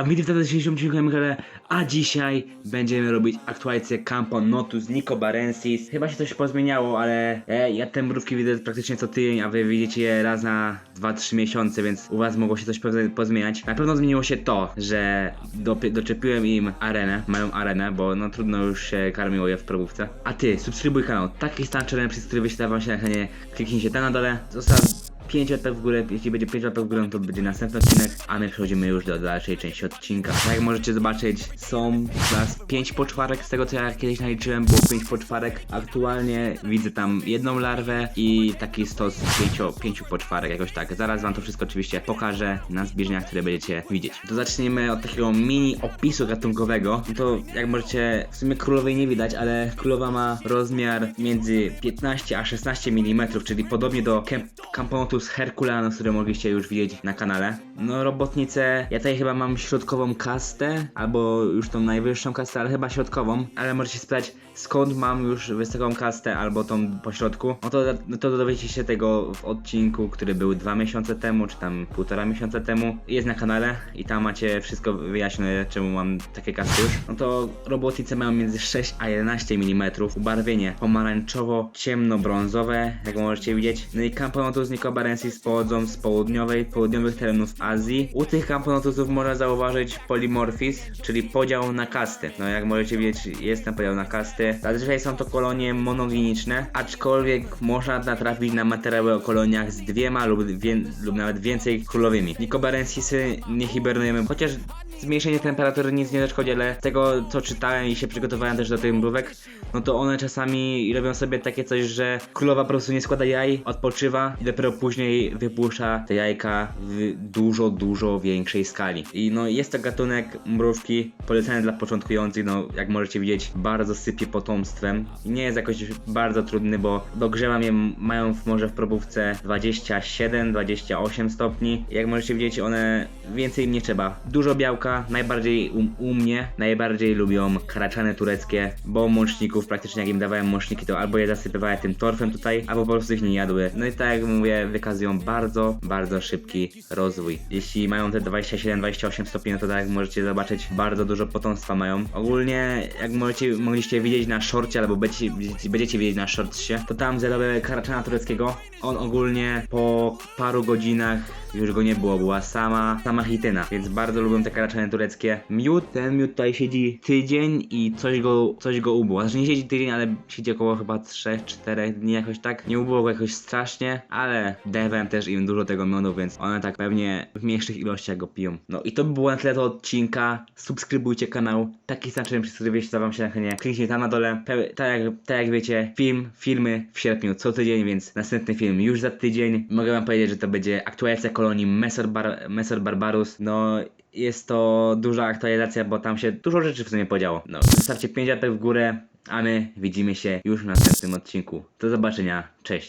A widzę w dzisiejszym odcinku na kanale, a dzisiaj będziemy robić aktualizację Campo Notus Nico Barensis. Chyba się coś pozmieniało, ale e, ja te mrówki widzę praktycznie co tydzień, a wy widzicie je raz na 2-3 miesiące, więc u was mogło się coś poz- pozmieniać. Na pewno zmieniło się to, że doczepiłem im arenę, mają arenę, bo no trudno już się karmiło je w probówce. A ty, subskrybuj kanał, taki stan challenge, przez który wyświetla wam się na ekranie, kliknijcie tam na dole, zostaw 5 łapek w górę, jeśli będzie 5 łapek w górę, to będzie następny odcinek, a my przechodzimy już do dalszej części odcinka. Tak jak możecie zobaczyć, są teraz 5 poczwarek, z tego co ja kiedyś naliczyłem, było 5 poczwarek. Aktualnie widzę tam jedną larwę i taki stos 5, 5 poczwarek, jakoś tak. Zaraz wam to wszystko oczywiście pokażę na zbliżeniach, które będziecie widzieć. To zaczniemy od takiego mini opisu gatunkowego. No to jak możecie, w sumie królowej nie widać, ale królowa ma rozmiar między 15 a 16 mm, czyli podobnie do Camp Camponotus herculanus, który mogliście już widzieć na kanale. No robotnicę, ja tutaj chyba mam środkową kastę, albo już tą najwyższą kastę, ale chyba środkową, ale możecie spytać skąd mam już wysoką kastę, albo tą pośrodku. No to, no to dowiecie się tego w odcinku, który był dwa miesiące temu, czy tam półtora miesiąca temu. Jest na kanale i tam macie wszystko wyjaśnione, czemu mam takie kasty już. No to robotnice mają między 6 a 11 mm. Ubarwienie pomarańczowo-ciemno-brązowe, jak możecie widzieć. No i Camponotus nicobarensis pochodzą z południowej, południowych terenów Azji. U tych Camponotusów można zauważyć polimorfizm, czyli podział na kasty. No jak możecie widzieć, jest ten podział na kasty. Zazwyczaj są to kolonie monogeniczne, aczkolwiek można natrafić na materiały o koloniach z dwiema lub, lub nawet więcej królowymi. Nicobarensisy nie hibernujemy, chociaż zmniejszenie temperatury nic nie zaszkodzi, ale z tego co czytałem i się przygotowałem też do tych mrówek, no to one czasami robią sobie takie coś, że królowa po prostu nie składa jaj, odpoczywa i dopiero później wypuszcza te jajka w dużo, dużo większej skali. I no jest to gatunek mrówki polecany dla początkujących, no jak możecie widzieć bardzo sypie potomstwem i nie jest jakoś bardzo trudny, bo dogrzewam je, mają w, może w probówce 27-28 stopni. Jak możecie widzieć one więcej im nie trzeba. Dużo białka, najbardziej u, u mnie, najbardziej lubią karaczany tureckie, bo mączników praktycznie jak im dawałem mączniki to albo je zasypywałem tym torfem tutaj, albo po prostu ich nie jadły. No i tak jak mówię, wykazują bardzo, bardzo szybki rozwój. Jeśli mają te 27-28 stopni, no to tak jak możecie zobaczyć, bardzo dużo potomstwa mają. Ogólnie, jak możecie, mogliście widzieć na szorcie, albo będziecie, będziecie widzieć na shortsie, to tam zjadłem karaczana tureckiego. On ogólnie po paru godzinach już go nie było, była sama, sama hityna, więc bardzo lubię te karaczany tureckie. Miód, ten miód tutaj siedzi tydzień i coś go, coś go ubyło. Znaczy nie siedzi tydzień, ale siedzi około chyba 3-4 dni jakoś tak. Nie ubyło go jakoś strasznie, ale dewem też im dużo tego miodu, więc one tak pewnie w mniejszych ilościach go piją. No i to by było na tyle do odcinka. Subskrybujcie kanał. Taki znaczenie, przez który wieście wam się na chętnie. Kliknijcie tam na dole. Pe- tak, jak, tak jak wiecie, film, filmy w sierpniu co tydzień, więc następny film już za tydzień. Mogę wam powiedzieć, że to będzie aktualizacja kolonii Mesor, Bar- Mesor Barbarus. No jest to duża aktualizacja, bo tam się dużo rzeczy w sumie podziało. No, zostawcie 5 łapek w górę, a my widzimy się już w następnym odcinku. Do zobaczenia, cześć.